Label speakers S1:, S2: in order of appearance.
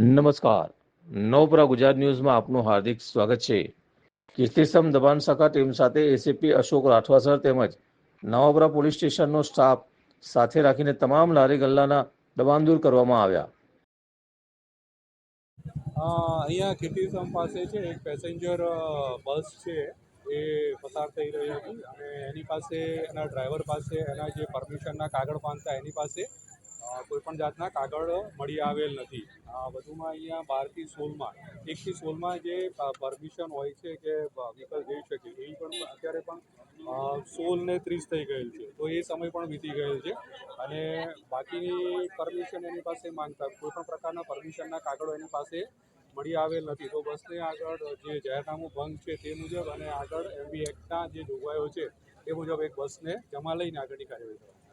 S1: નમસ્કાર. નવપરા ગુજરાત ન્યૂઝમાં આપનું હાર્દિક સ્વાગત છે. કીર્તિસ્તંભ દબાણ શાખા ટીમ સાથે એસીપી અશોક રાઠવા સર તેમજ નવાપરા પોલીસ સ્ટેશનનો સ્ટાફ સાથે રાખીને તમામ લારી ગલ્લાના દબાણ દૂર કરવામાં આવ્યા.
S2: અહીંયા કીર્તિસ્તંભ પાસે છે, એક પેસેન્જર બસ છે, એ પસાર થઈ રહી હતી અને એની પાસે એના ડ્રાઈવર પાસે એના જે પરમિશનના કાગળ બાંધતા એની પાસે અ, કોઈ પણ જાતના કાગળ મળી આવેલ નથી. વધુમાં અહીંયા બારથી સોળમાં એકથી સોળમાં જે પરમિશન હોય છે કે વ્હીકલ જઈ શકે એ પણ અત્યારે પણ અ, સોળ ને ત્રીસ થઈ ગયેલ છે. તો એ સમય પણ વીતી ગયેલ છે. અને બાકીની પરમિશન એની પાસે માંગતા કોઈ પણ પ્રકારના પરમિશનના કાગળો એની પાસે મળી આવેલ નથી. તો બસને આગળ જે જાહેરનામું ભંગ છે તે મુજબ અને આગળ એમબી એક્ટના જે જોગવાઈઓ છે એ મુજબ એક બસને જમા લઈને આગળની કાર્યવાહી કરવામાં